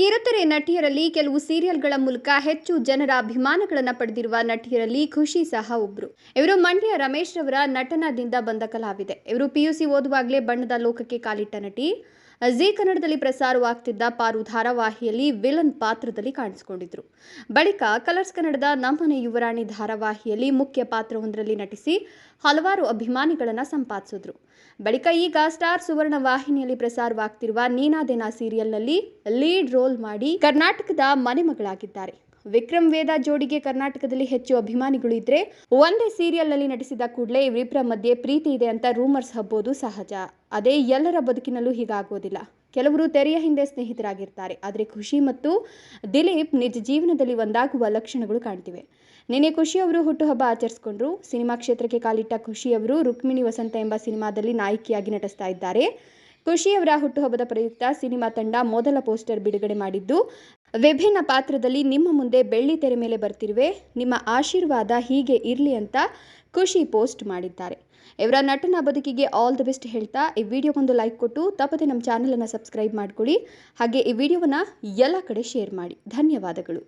ಕಿರುತೆರೆ ನಟಿಯರಲ್ಲಿ ಕೆಲವು ಸೀರಿಯಲ್ಗಳ ಮೂಲಕ ಹೆಚ್ಚು ಜನರ ಅಭಿಮಾನಗಳನ್ನು ಪಡೆದಿರುವ ನಟಿಯರಲ್ಲಿ ಖುಷಿ ಸಹ ಒಬ್ರು. ಇವರು ಮಂಡ್ಯ ರಮೇಶ್ ರವರ ನಟನದಿಂದ ಬಂದ ಕಲಾವಿದೆ. ಇವರು ಪಿಯುಸಿ ಓದುವಾಗಲೇ ಬಣ್ಣದ ಲೋಕಕ್ಕೆ ಕಾಲಿಟ್ಟ ನಟಿ. ಜಿ ಕನ್ನಡದಲ್ಲಿ ಪ್ರಸಾರವಾಗ್ತಿದ್ದ ಪಾರು ಧಾರಾವಾಹಿಯಲ್ಲಿ ವಿಲನ್ ಪಾತ್ರದಲ್ಲಿ ಕಾಣಿಸಿಕೊಂಡಿದ್ರು. ಬಳಿಕ ಕಲರ್ಸ್ ಕನ್ನಡದ ನಮ್ಮನೆ ಯುವರಾಣಿ ಧಾರಾವಾಹಿಯಲ್ಲಿ ಮುಖ್ಯ ಪಾತ್ರವೊಂದರಲ್ಲಿ ನಟಿಸಿ ಹಲವಾರು ಅಭಿಮಾನಿಗಳನ್ನು ಸಂಪಾದಿಸಿದ್ರು. ಬಳಿಕ ಈಗ ಸ್ಟಾರ್ ಸುವರ್ಣ ವಾಹಿನಿಯಲ್ಲಿ ಪ್ರಸಾರವಾಗ್ತಿರುವ ನೀನಾದೇನಾ ಸೀರಿಯಲ್ನಲ್ಲಿ ಲೀಡ್ ರೋಲ್ ಮಾಡಿ ಕರ್ನಾಟಕದ ಮನೆಮಗಳಾಗಿದ್ದಾರೆ. ವಿಕ್ರಮ್ ವೇದ ಜೋಡಿಗೆ ಕರ್ನಾಟಕದಲ್ಲಿ ಹೆಚ್ಚು ಅಭಿಮಾನಿಗಳು ಇದ್ರೆ ಒಂದೇ ಸೀರಿಯಲ್ನಲ್ಲಿ ನಟಿಸಿದ ಕೂಡಲೇ ಇವರಿಬ್ಬರ ಮಧ್ಯೆ ಪ್ರೀತಿ ಇದೆ ಅಂತ ರೂಮರ್ಸ್ ಹಬ್ಬೋದು ಸಹಜ. ಅದೇ ಎಲ್ಲರ ಬದುಕಿನಲ್ಲೂ ಹೀಗಾಗೋದಿಲ್ಲ. ಕೆಲವರು ತೆರೆಯ ಹಿಂದೆ ಸ್ನೇಹಿತರಾಗಿರ್ತಾರೆ. ಆದರೆ ಖುಷಿ ಮತ್ತು ದಿಲೀಪ್ ನಿಜ ಜೀವನದಲ್ಲಿ ಒಂದಾಗುವ ಲಕ್ಷಣಗಳು ಕಾಣ್ತಿವೆ. ನಿನ್ನೆ ಖುಷಿ ಅವರು ಹುಟ್ಟುಹಬ್ಬ ಆಚರಿಸಿಕೊಂಡ್ರು. ಸಿನಿಮಾ ಕ್ಷೇತ್ರಕ್ಕೆ ಕಾಲಿಟ್ಟ ಖುಷಿ ಅವರು ರುಕ್ಮಿಣಿ ವಸಂತ ಎಂಬ ಸಿನಿಮಾದಲ್ಲಿ ನಾಯಕಿಯಾಗಿ ನಟಿಸ್ತಾ ಇದ್ದಾರೆ. ಖುಷಿಯವರ ಹುಟ್ಟುಹಬ್ಬದ ಪ್ರಯುಕ್ತ ಸಿನಿಮಾ ತಂಡ ಮೊದಲ ಪೋಸ್ಟರ್ ಬಿಡುಗಡೆ ಮಾಡಿದ್ದು, ವಿಭಿನ್ನ ಪಾತ್ರದಲ್ಲಿ ನಿಮ್ಮ ಮುಂದೆ ಬೆಳ್ಳಿ ತೆರೆ ಮೇಲೆ ಬರ್ತಿರುವೆ, ನಿಮ್ಮ ಆಶೀರ್ವಾದ ಹೀಗೆ ಇರಲಿ ಅಂತ ಖುಷಿ ಪೋಸ್ಟ್ ಮಾಡಿದ್ದಾರೆ. ಇವರ ನಟನ ಬದುಕಿಗೆ ಆಲ್ ದ ಬೆಸ್ಟ್ ಹೇಳ್ತಾ, ಈ ವಿಡಿಯೋಗೊಂದು ಲೈಕ್ ಕೊಟ್ಟು, ತಪ್ಪದೆ ನಮ್ಮ ಚಾನಲನ್ನು ಸಬ್ಸ್ಕ್ರೈಬ್ ಮಾಡ್ಕೊಳ್ಳಿ. ಹಾಗೆ ಈ ವಿಡಿಯೋವನ್ನು ಎಲ್ಲ ಕಡೆ ಶೇರ್ ಮಾಡಿ. ಧನ್ಯವಾದಗಳು.